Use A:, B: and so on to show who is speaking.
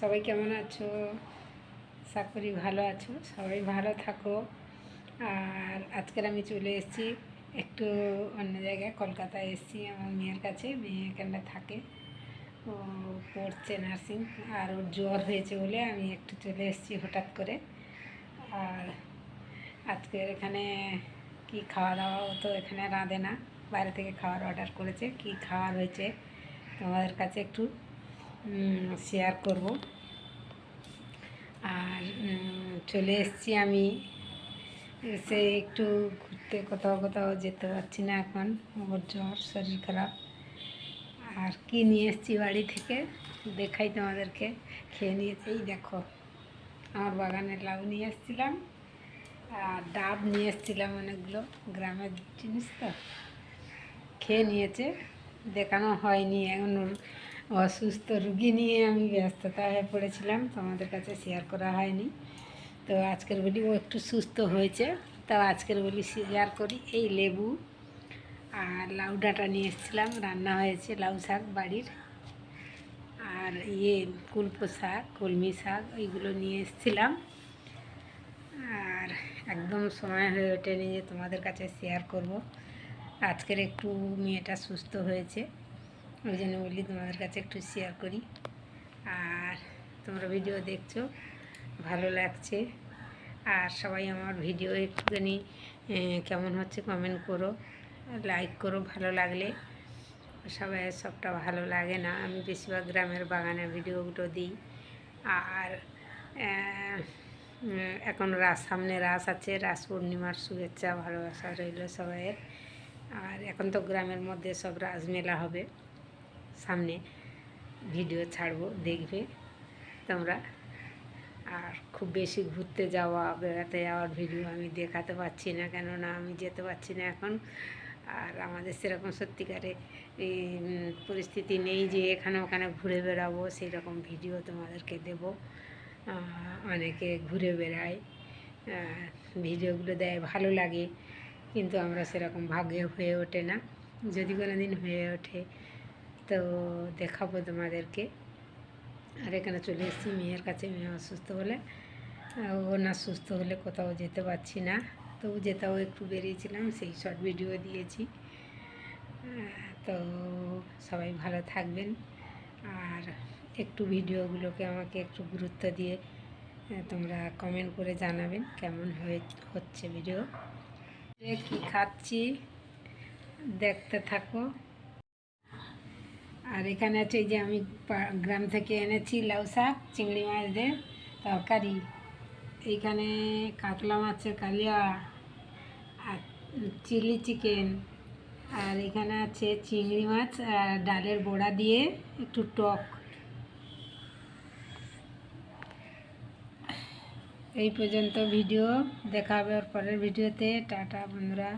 A: সবাই কেমন আছো? আশা করি ভালো আছো? সবাই ভালো থাকো। আর আজকের আমি চলে এসেছি একটু অন্য জায়গায়, কলকাতায় এসেছি আমার মেয়ের কাছে। মেয়ে এখানটা থাকে। ও পড়ছে নার্সিং আর ওর জ্বর হয়েছে বলে আমি একটু চলে এসেছি হঠাৎ করে। আর আজকের এখানে কি খাওয়া দাওয়া? তো এখানে রাঁধে না। বাইরে থেকে খাওয়ার অর্ডার করেছে। কি খাওয়ার হয়েছে? তোমাদের কাছে একটু শেয়ার করব। আর চলে এসেছি আমি। এসে একটু ঘুরতে, কোথাও কোথাও যেতে পারছি না এখন। ওর জ্বর, শরীর খারাপ। আর কি নিয়ে এসেছি বাড়ি থেকে? দেখাই তোমাদেরকে। খেয়ে নিয়েছি। দেখো, আমার বাগানের লাউ নিয়ে এসেছিলাম। আর ডাব নিয়ে এসেছিলাম অনেকগুলো। গ্রামের জিনিস তো। খেয়ে নিয়েছে। দেখানো হয়নি এখন। অসুস্থ রুগী নিয়ে আমি ব্যস্ততা হয়ে পড়েছিলাম তোমাদের কাছে শেয়ার করা হয়নি। তো আজকের বলি ও একটু সুস্থ হয়েছে তো আজকের বলি শেয়ার করি। এই লেবু আর লাউ ডাঁটা নিয়ে এসেছিলাম, রান্না হয়েছে লাউ শাক বাড়ির। আর ইয়ে কুলপো শাক, কলমি শাক এইগুলো নিয়ে এসেছিলাম। আর একদম সময় হয়ে ওঠেনি যে তোমাদের কাছে শেয়ার করব। আজকের একটু মেয়েটা সুস্থ হয়েছে। ওই জন্য বলি তোমাদের কাছে একটু শেয়ার করি। আর তোমরা ভিডিও দেখছ, ভালো লাগছে। আর সবাই আমার ভিডিও একটুখানি কেমন হচ্ছে কমেন্ট করো লাইক করো, ভালো লাগলে। সবাই সবটা ভালো লাগে না, আমি বেশিরভাগ গ্রামের বাগানের ভিডিওগুলো দিই। আর এখন রাস, সামনে রাস আছে, রাস পূর্ণিমার শুভেচ্ছা, ভালোবাসা রইল সবাইয়ের। আর এখন তো গ্রামের মধ্যে সব রাস মেলা হবে। সামনে ভিডিও ছাড়বো, দেখবে তোমরা। আর খুব বেশি ঘুরতে যাওয়া, বেড়াতে যাওয়ার ভিডিও আমি দেখাতে পারছি না, কেননা আমি যেতে পারছি না এখন। আর আমাদের সেরকম সত্যিকারে পরিস্থিতি নেই যে এখানে ওখানে ঘুরে বেড়াবো সেই রকম ভিডিও তোমাদেরকে দেব। অনেকে ঘুরে বেড়ায় ভিডিওগুলো দেয়, ভালো লাগে। কিন্তু আমরা সেরকম ভাগ্যে হয়ে ওঠে না। যদি কোনো দিন হয়ে ওঠে তো দেখাবো তোমাদেরকে। আর এখানে চলে এসেছি, মেয়ের কাছে, মেয়ে অসুস্থ হলে। ও না সুস্থ হলে কোথাও যেতে পারছি না। তবু যেতেও একটু বেরিয়েছিলাম, সেই শর্ট ভিডিও দিয়েছি। তো সবাই ভালো থাকবেন। আর একটু ভিডিওগুলোকে আমাকে একটু গুরুত্ব দিয়ে তোমরা কমেন্ট করে জানাবেন কেমন হয়ে, হচ্ছে ভিডিও কি খাচ্ছি? দেখতে থাকো। আর এখানে আছে যে আমি গ্রাম থেকে এনেছি লাউ শাক, চিংড়ি মাছ দিয়ে তরকারি। এইখানে কাতলা মাছের কালিয়া আর চিলি চিকেন। আর এখানে আছে চিংড়ি মাছ আর ডালের বড়া দিয়ে একটু টক। এই পর্যন্ত ভিডিও, দেখা হবে ওর পরের ভিডিওতে। টাটা বন্ধুরা।